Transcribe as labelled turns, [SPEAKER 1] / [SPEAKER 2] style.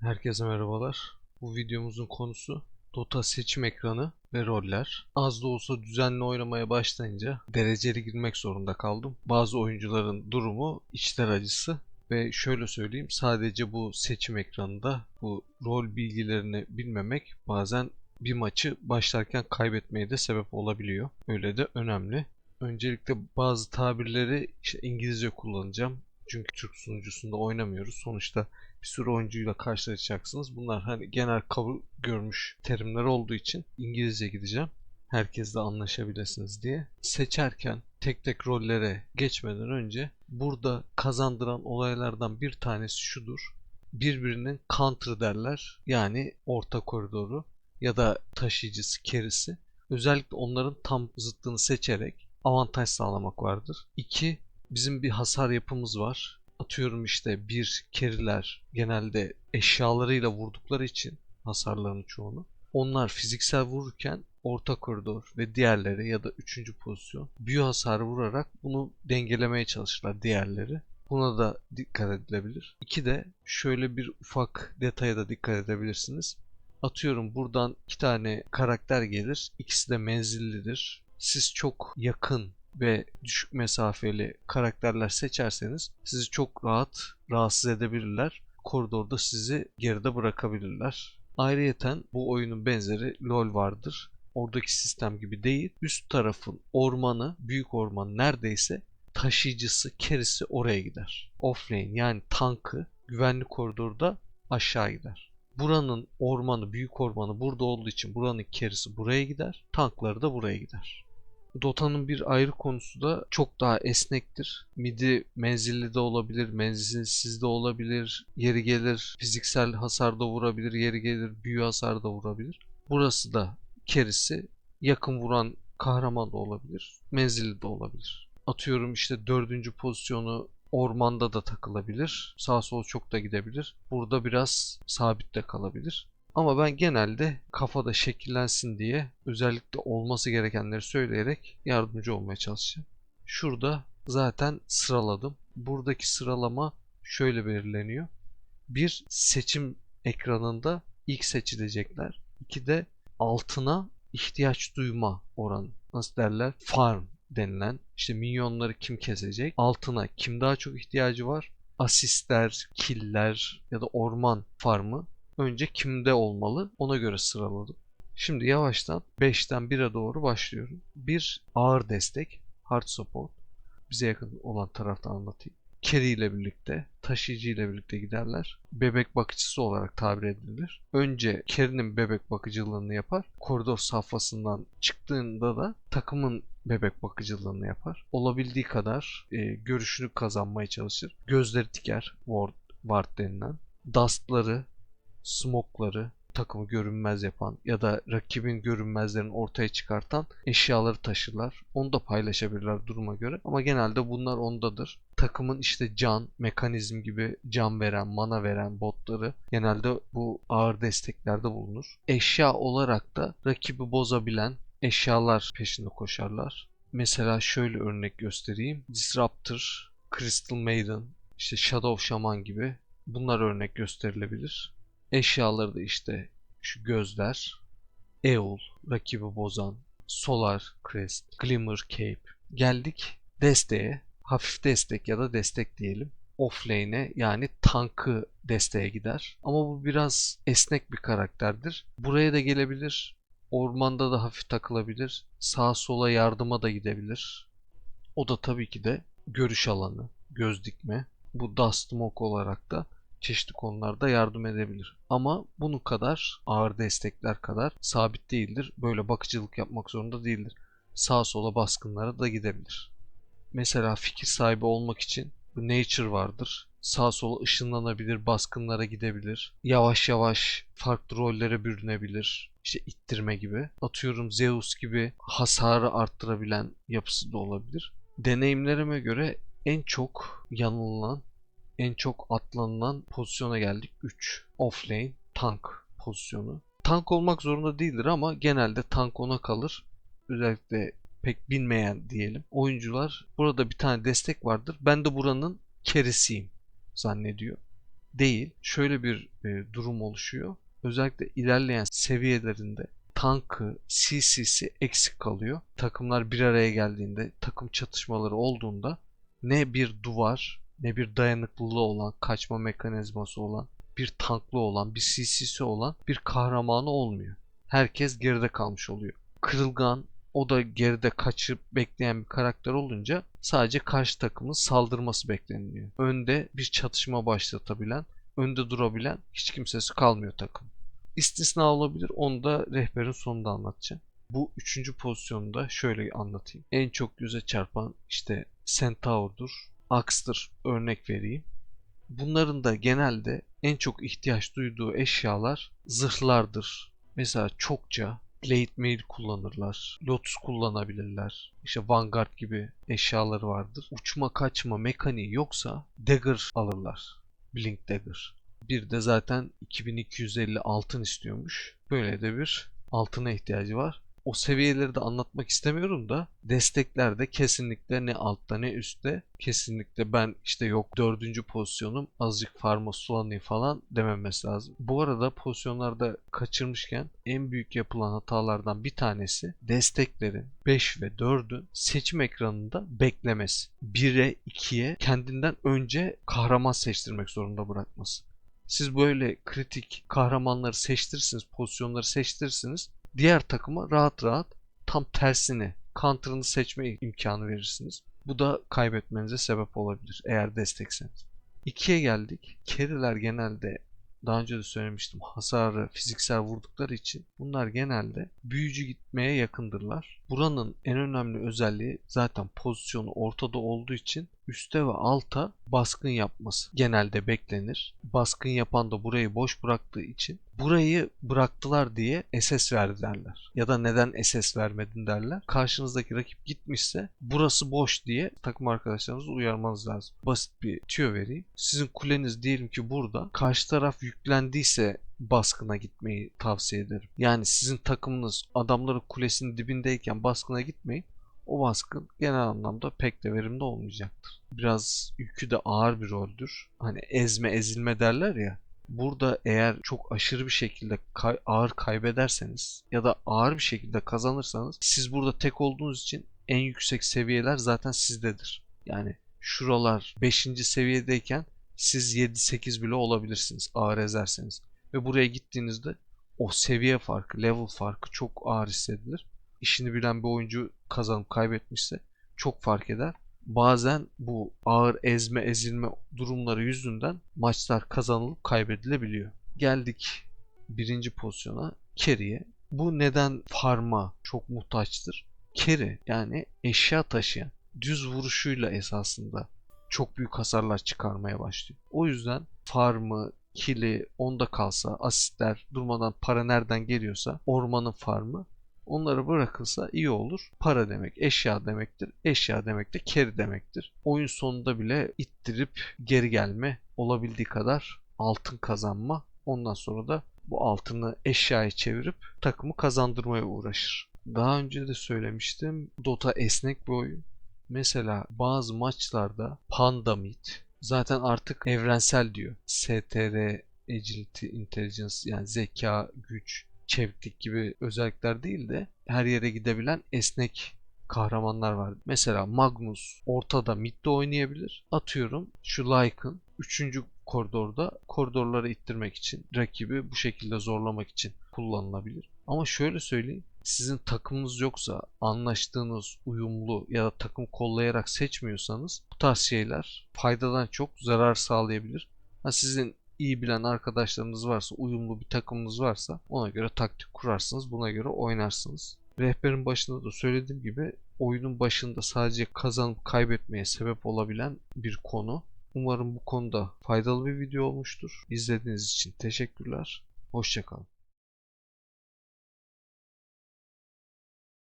[SPEAKER 1] Herkese merhabalar. Bu videomuzun konusu Dota seçim ekranı ve roller. Az da olsa düzenli oynamaya başlayınca dereceli girmek zorunda kaldım. Bazı oyuncuların durumu içler acısı ve şöyle söyleyeyim sadece bu seçim ekranında bu rol bilgilerini bilmemek bazen bir maçı başlarken kaybetmeye de sebep olabiliyor. Öyle de önemli. Öncelikle bazı tabirleri işte İngilizce kullanacağım. Çünkü Türk sunucusunda oynamıyoruz. Sonuçta bir sürü oyuncuyla karşılaşacaksınız. Bunlar hani genel kabul görmüş terimler olduğu için İngilizce gideceğim. Herkesle anlaşabilirsiniz diye. Seçerken tek tek rollere geçmeden önce burada kazandıran olaylardan bir tanesi şudur. Birbirinin counter derler. Yani orta koridoru ya da taşıyıcısı, kerisi. Özellikle onların tam zıttını seçerek avantaj sağlamak vardır. 2. Bizim bir hasar yapımız var atıyorum işte bir keriler genelde eşyalarıyla vurdukları için hasarlarının çoğunu onlar fiziksel vururken orta koridor ve diğerleri ya da üçüncü pozisyon büyü hasarı vurarak bunu dengelemeye çalışırlar diğerleri. Buna da dikkat edilebilir. İki de şöyle bir ufak detaya da dikkat edebilirsiniz. Atıyorum buradan iki tane karakter gelir. İkisi de menzillidir. Siz çok yakın ve düşük mesafeli karakterler seçerseniz sizi çok rahat rahatsız edebilirler. Koridorda sizi geride bırakabilirler. Ayrıyeten bu oyunun benzeri LoL vardır. Oradaki sistem gibi değil. Üst tarafın ormanı, büyük orman neredeyse taşıyıcısı, kerisi oraya gider. Offlane yani tankı güvenli koridorda aşağı gider. Buranın ormanı, büyük ormanı burada olduğu için buranın kerisi buraya gider. Tankları da buraya gider. Dota'nın bir ayrı konusu da çok daha esnektir. Midi menzilli de olabilir, menzilsiz de olabilir. Yeri gelir fiziksel hasar da vurabilir, yeri gelir büyü hasar da vurabilir. Burası da kerisi yakın vuran kahraman da olabilir, menzilli de olabilir. Atıyorum işte dördüncü pozisyonu ormanda da takılabilir. Sağ sol çok da gidebilir. Burada biraz sabit de kalabilir. Ama ben genelde kafada şekillensin diye özellikle olması gerekenleri söyleyerek yardımcı olmaya çalışacağım. Şurada zaten sıraladım. Buradaki sıralama şöyle belirleniyor. Bir seçim ekranında ilk seçilecekler. İki de altına ihtiyaç duyma oranı. Nasıl derler? Farm denilen işte minyonları kim kesecek? Altına kim daha çok ihtiyacı var? Asistler, killer ya da orman farmı önce kimde olmalı ona göre sıraladım. Şimdi yavaştan 5'ten 1'e doğru başlıyorum. Bir ağır destek, hard support. Bize yakın olan taraftan anlatayım. Carry ile birlikte, taşıyıcı ile birlikte giderler. Bebek bakıcısı olarak tabir edilir. Önce Carry'nin bebek bakıcılığını yapar. Koridor safhasından çıktığında da takımın bebek bakıcılığını yapar. Olabildiği kadar e, görüşünü kazanmaya çalışır. Gözleri diker, ward, ward denilen. Dust'ları, smokları takımı görünmez yapan ya da rakibin görünmezlerini ortaya çıkartan eşyaları taşırlar. Onu da paylaşabilirler duruma göre ama genelde bunlar ondadır. Takımın işte can, mekanizm gibi can veren, mana veren botları genelde bu ağır desteklerde bulunur. Eşya olarak da rakibi bozabilen eşyalar peşinde koşarlar. Mesela şöyle örnek göstereyim. Disruptor, Crystal Maiden, işte Shadow Shaman gibi bunlar örnek gösterilebilir. Eşyaları da işte şu gözler, Eol, rakibi bozan, Solar Crest, Glimmer Cape. Geldik desteğe. Hafif destek ya da destek diyelim. Offlane'e yani tankı desteğe gider. Ama bu biraz esnek bir karakterdir. Buraya da gelebilir. Ormanda da hafif takılabilir. Sağa sola yardıma da gidebilir. O da tabii ki de görüş alanı, göz dikme. Bu Dust Smoke olarak da çeşitli konularda yardım edebilir. Ama bunu kadar ağır destekler kadar sabit değildir. Böyle bakıcılık yapmak zorunda değildir. Sağa sola baskınlara da gidebilir. Mesela fikir sahibi olmak için nature vardır. Sağa sola ışınlanabilir, baskınlara gidebilir. Yavaş yavaş farklı rollere bürünebilir. İşte ittirme gibi. Atıyorum Zeus gibi hasarı arttırabilen yapısı da olabilir. Deneyimlerime göre en çok yanılan en çok atlanılan pozisyona geldik. 3. Offlane tank pozisyonu. Tank olmak zorunda değildir ama genelde tank ona kalır. Özellikle pek bilmeyen diyelim. Oyuncular burada bir tane destek vardır. Ben de buranın kerisiyim zannediyor. değil. Şöyle bir e, durum oluşuyor. Özellikle ilerleyen seviyelerinde tankı, CC'si eksik kalıyor. Takımlar bir araya geldiğinde, takım çatışmaları olduğunda ne bir duvar, ne bir dayanıklılığı olan, kaçma mekanizması olan, bir tanklı olan, bir CC'si olan bir kahramanı olmuyor. Herkes geride kalmış oluyor. Kırılgan, o da geride kaçıp bekleyen bir karakter olunca sadece karşı takımın saldırması bekleniliyor. Önde bir çatışma başlatabilen, önde durabilen hiç kimsesi kalmıyor takım. İstisna olabilir. Onu da rehberin sonunda anlatacağım. Bu üçüncü pozisyonda şöyle anlatayım. En çok göze çarpan işte Centaur'dur, Ax'tır örnek vereyim. Bunların da genelde en çok ihtiyaç duyduğu eşyalar zırhlardır. Mesela çokça Blade Mail kullanırlar. Lotus kullanabilirler. İşte Vanguard gibi eşyaları vardır. Uçma kaçma mekaniği yoksa Dagger alırlar. Blink Dagger. Bir de zaten 2250 altın istiyormuş. Böyle de bir altına ihtiyacı var. O seviyeleri de anlatmak istemiyorum da desteklerde kesinlikle ne altta ne üstte kesinlikle ben işte yok dördüncü pozisyonum azıcık farma sulanayım falan dememesi lazım. Bu arada pozisyonlarda kaçırmışken en büyük yapılan hatalardan bir tanesi desteklerin 5 ve 4'ün seçim ekranında beklemesi. 1'e 2'ye kendinden önce kahraman seçtirmek zorunda bırakması. Siz böyle kritik kahramanları seçtirirsiniz, pozisyonları seçtirirsiniz. Diğer takıma rahat rahat tam tersini, counter'ını seçme imkanı verirsiniz. Bu da kaybetmenize sebep olabilir eğer destekseniz. 2'ye geldik. Carry'ler genelde daha önce de söylemiştim hasarı fiziksel vurdukları için bunlar genelde büyücü gitmeye yakındırlar. Buranın en önemli özelliği zaten pozisyonu ortada olduğu için üste ve alta baskın yapması genelde beklenir. Baskın yapan da burayı boş bıraktığı için burayı bıraktılar diye SS verdi derler. Ya da neden SS vermedin derler. Karşınızdaki rakip gitmişse burası boş diye takım arkadaşlarınızı uyarmanız lazım. Basit bir tüyo vereyim. Sizin kuleniz diyelim ki burada. Karşı taraf yüklendiyse baskına gitmeyi tavsiye ederim. Yani sizin takımınız adamların kulesinin dibindeyken baskına gitmeyin. O baskın genel anlamda pek de verimli olmayacaktır. Biraz yükü de ağır bir roldür. Hani ezme ezilme derler ya. Burada eğer çok aşırı bir şekilde kay- ağır kaybederseniz ya da ağır bir şekilde kazanırsanız siz burada tek olduğunuz için en yüksek seviyeler zaten sizdedir. Yani şuralar 5. seviyedeyken siz 7-8 bile olabilirsiniz ağır ezerseniz. Ve buraya gittiğinizde o seviye farkı, level farkı çok ağır hissedilir. İşini bilen bir oyuncu kazanıp kaybetmişse çok fark eder. Bazen bu ağır ezme ezilme durumları yüzünden maçlar kazanılıp kaybedilebiliyor. Geldik birinci pozisyona Kerry'e. Bu neden farma çok muhtaçtır? Kerry yani eşya taşıyan düz vuruşuyla esasında çok büyük hasarlar çıkarmaya başlıyor. O yüzden farmı, kili onda kalsa, asistler durmadan para nereden geliyorsa ormanın farmı onları bırakılsa iyi olur. Para demek eşya demektir. Eşya demek de carry demektir. Oyun sonunda bile ittirip geri gelme olabildiği kadar altın kazanma. Ondan sonra da bu altını eşyaya çevirip takımı kazandırmaya uğraşır. Daha önce de söylemiştim. Dota esnek bir oyun. Mesela bazı maçlarda Panda Mid zaten artık evrensel diyor. STR, Agility, Intelligence yani zeka, güç, çeviklik gibi özellikler değil de her yere gidebilen esnek kahramanlar var. Mesela Magnus ortada midde oynayabilir. Atıyorum şu Lycan 3. koridorda koridorları ittirmek için rakibi bu şekilde zorlamak için kullanılabilir. Ama şöyle söyleyeyim sizin takımınız yoksa anlaştığınız uyumlu ya da takım kollayarak seçmiyorsanız bu tarz şeyler faydadan çok zarar sağlayabilir. Ha sizin iyi bilen arkadaşlarınız varsa, uyumlu bir takımınız varsa ona göre taktik kurarsınız, buna göre oynarsınız. Rehberin başında da söylediğim gibi oyunun başında sadece kazanıp kaybetmeye sebep olabilen bir konu. Umarım bu konuda faydalı bir video olmuştur. İzlediğiniz için teşekkürler. Hoşçakalın.